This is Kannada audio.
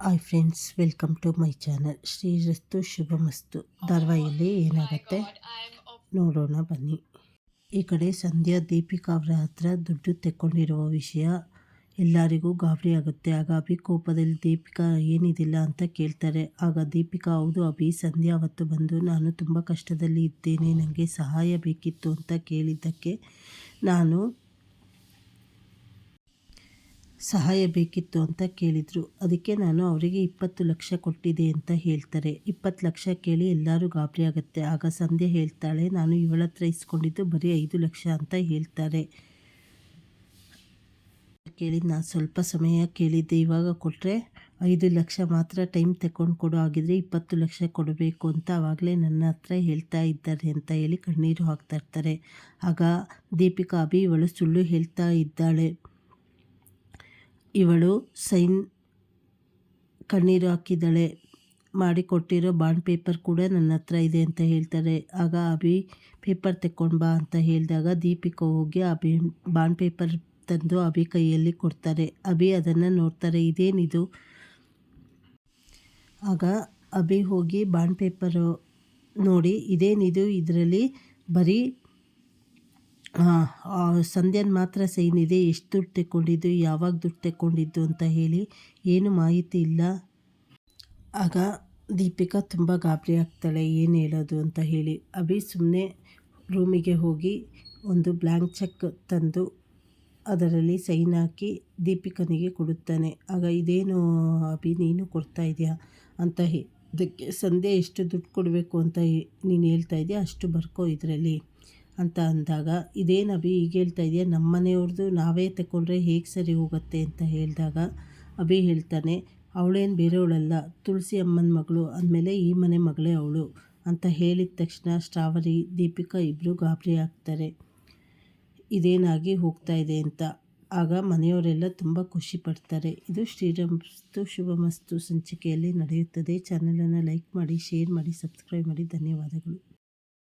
Hi friends welcome to my channel Shrirasthu Shubhamasthu ಧಾರಾವಾಹಿಯಲ್ಲಿ ಏನಾಗುತ್ತೆ ನೋಡೋಣ ಬನ್ನಿ ಈ ಕಡೆ ಸಂಧ್ಯಾ ದೀಪಿಕಾ ಅವರ ಹತ್ರ ದುಡ್ಡು ತೆಕ್ಕೊಂಡಿರುವ ವಿಷಯ ಎಲ್ಲರಿಗೂ ಗಾಬರಿ ಆಗುತ್ತೆ. ಆಗ ಅಭಿ ಕೋಪದಲ್ಲಿ ದೀಪಿಕಾ ಏನಿದಿಲ್ಲ ಅಂತ ಕೇಳ್ತಾರೆ. ಆಗ ದೀಪಿಕಾ ಹೌದು ಅಭಿ ಸಂಧ್ಯಾ ಅವತ್ತು ಬಂದು ನಾನು ತುಂಬ ಕಷ್ಟದಲ್ಲಿ ಇದ್ದೇನೆ. ನನಗೆ ಸಹಾಯ ಬೇಕಿತ್ತು ಅಂತ ಕೇಳಿದ್ದಕ್ಕೆ ನಾನು ಸಹಾಯ ಬೇಕಿತ್ತು ಅಂತ ಕೇಳಿದರು. ಅದಕ್ಕೆ ನಾನು ಅವರಿಗೆ ಇಪ್ಪತ್ತು ಲಕ್ಷ ಕೊಟ್ಟಿದೆ ಅಂತ ಹೇಳ್ತಾರೆ. ಇಪ್ಪತ್ತು ಲಕ್ಷ ಕೇಳಿ ಎಲ್ಲರೂ ಗಾಬರಿ ಆಗುತ್ತೆ. ಆಗ ಸಂಧ್ಯೆ ಹೇಳ್ತಾಳೆ, ನಾನು ಇವಳ ಹತ್ರ ಇಸ್ಕೊಂಡಿದ್ದು ಬರೀ ಐದು ಲಕ್ಷ ಅಂತ ಹೇಳ್ತಾರೆ. ಕೇಳಿ ನಾನು ಸ್ವಲ್ಪ ಸಮಯ ಕೇಳಿದ್ದೆ. ಇವಾಗ ಕೊಟ್ಟರೆ ಐದು ಲಕ್ಷ ಮಾತ್ರ ಟೈಮ್ ತಗೊಂಡು ಕೊಡೋ. ಆಗಿದ್ರೆ ಇಪ್ಪತ್ತು ಲಕ್ಷ ಕೊಡಬೇಕು ಅಂತ ಆವಾಗಲೇ ನನ್ನ ಹತ್ರ ಹೇಳ್ತಾ ಇದ್ದಾರೆ ಅಂತ ಹೇಳಿ ಕಣ್ಣೀರು ಹಾಕ್ತಾ ಇರ್ತಾರೆ. ಆಗ ದೀಪಿಕಾ ಅಭಿ ಇವಳು ಸುಳ್ಳು ಹೇಳ್ತಾ ಇದ್ದಾಳೆ. ಇವಳು ಸೈನ್ ಕಣ್ಣೀರು ಹಾಕಿದ್ದಾಳೆ ಮಾಡಿಕೊಟ್ಟಿರೋ ಬಾಂಡ್ ಪೇಪರ್ ಕೂಡ ನನ್ನ ಹತ್ರ ಇದೆ ಅಂತ ಹೇಳ್ತಾರೆ. ಆಗ ಅಭಿ, ಪೇಪರ್ ತೆಕ್ಕೊಂಡು ಬಾ ಅಂತ ಹೇಳಿದಾಗ ದೀಪಿಕಾ ಹೋಗಿ ಅಭಿ ಬಾಂಡ್ ಪೇಪರ್ ತಂದು ಅಭಿ ಕೈಯಲ್ಲಿ ಕೊಡ್ತಾರೆ. ಅಭಿ ಅದನ್ನು ನೋಡ್ತಾರೆ, ಇದೇನಿದು? ಆಗ ಅಭಿ ಹೋಗಿ ಬಾಂಡ್ ಪೇಪರು ನೋಡಿ, ಇದೇನಿದು? ಇದರಲ್ಲಿ ಬರೀ ಸಂಧ್ಯಾನ ಮಾತ್ರ ಸೈನ್ ಇದೆ ಎಷ್ಟು ದುಡ್ಡು ತೆಕ್ಕೊಂಡಿದ್ದು, ಯಾವಾಗ ದುಡ್ಡು ತೆಕ್ಕೊಂಡಿದ್ದು ಅಂತ ಹೇಳಿ ಏನು ಮಾಹಿತಿ ಇಲ್ಲ. ಆಗ ದೀಪಿಕಾ ತುಂಬ ಗಾಬರಿ ಆಗ್ತಾಳೆ, ಏನು ಹೇಳೋದು ಅಂತ ಹೇಳಿ. ಅಭಿ ಸುಮ್ಮನೆ ರೂಮಿಗೆ ಹೋಗಿ ಒಂದು ಬ್ಲ್ಯಾಂಕ್ ಚೆಕ್ ತಂದು ಅದರಲ್ಲಿ ಸೈನ್ ಹಾಕಿ ದೀಪಿಕನಿಗೆ ಕೊಡುತ್ತಾನೆ. ಆಗ, ಇದೇನು ಅಭಿ, ನೀನು ಕೊಡ್ತಾ ಇದೆಯಾ? ಅಂತ ಅದಕ್ಕೆ ಸಂಧ್ಯೆ ಎಷ್ಟು ದುಡ್ಡು ಕೊಡಬೇಕು ಅಂತ ನೀನು ಹೇಳ್ತಾ ಇದೆಯಾ? ಅಷ್ಟು ಬರ್ಕೋ ಇದರಲ್ಲಿ. ಅಂತ ಅಂದಾಗ ಇದೇನು ಅಭಿ ಈಗ ಹೇಳ್ತಾ ಇದೆಯಾ? ನಮ್ಮ ಮನೆಯವ್ರದ್ದು ನಾವೇ ತಗೊಂಡ್ರೆ ಹೇಗೆ ಸರಿ ಹೋಗುತ್ತೆ? ಅಂತ ಹೇಳಿದಾಗ, ಅಭಿ ಹೇಳ್ತಾನೆ, ಅವಳೇನು ಬೇರೆಯವಳಲ್ಲ, ತುಳಸಿ ಅಮ್ಮನ ಮಗಳು, ಅಂದಮೇಲೆ ಈ ಮನೆ ಮಗಳೇ ಅವಳು ಅಂತ ಹೇಳಿದ ತಕ್ಷಣ ಸ್ಟ್ರಾವರಿ ದೀಪಿಕಾ ಇಬ್ಬರು ಗಾಬರಿ ಆಗ್ತಾರೆ. ಇದೇನಾಗಿ ಹೋಗ್ತಾ ಇದೆ ಅಂತ? ಆಗ ಮನೆಯವರೆಲ್ಲ ತುಂಬ ಖುಷಿ ಪಡ್ತಾರೆ. ಇದು ಶ್ರೀರಾಮಸ್ತು ಶುಭಮಸ್ತು ಸಂಚಿಕೆಯಲ್ಲಿ ನಡೆಯುತ್ತದೆ. ಚಾನಲನ್ನು ಲೈಕ್ ಮಾಡಿ, ಶೇರ್ ಮಾಡಿ, ಸಬ್ಸ್ಕ್ರೈಬ್ ಮಾಡಿ. ಧನ್ಯವಾದಗಳು.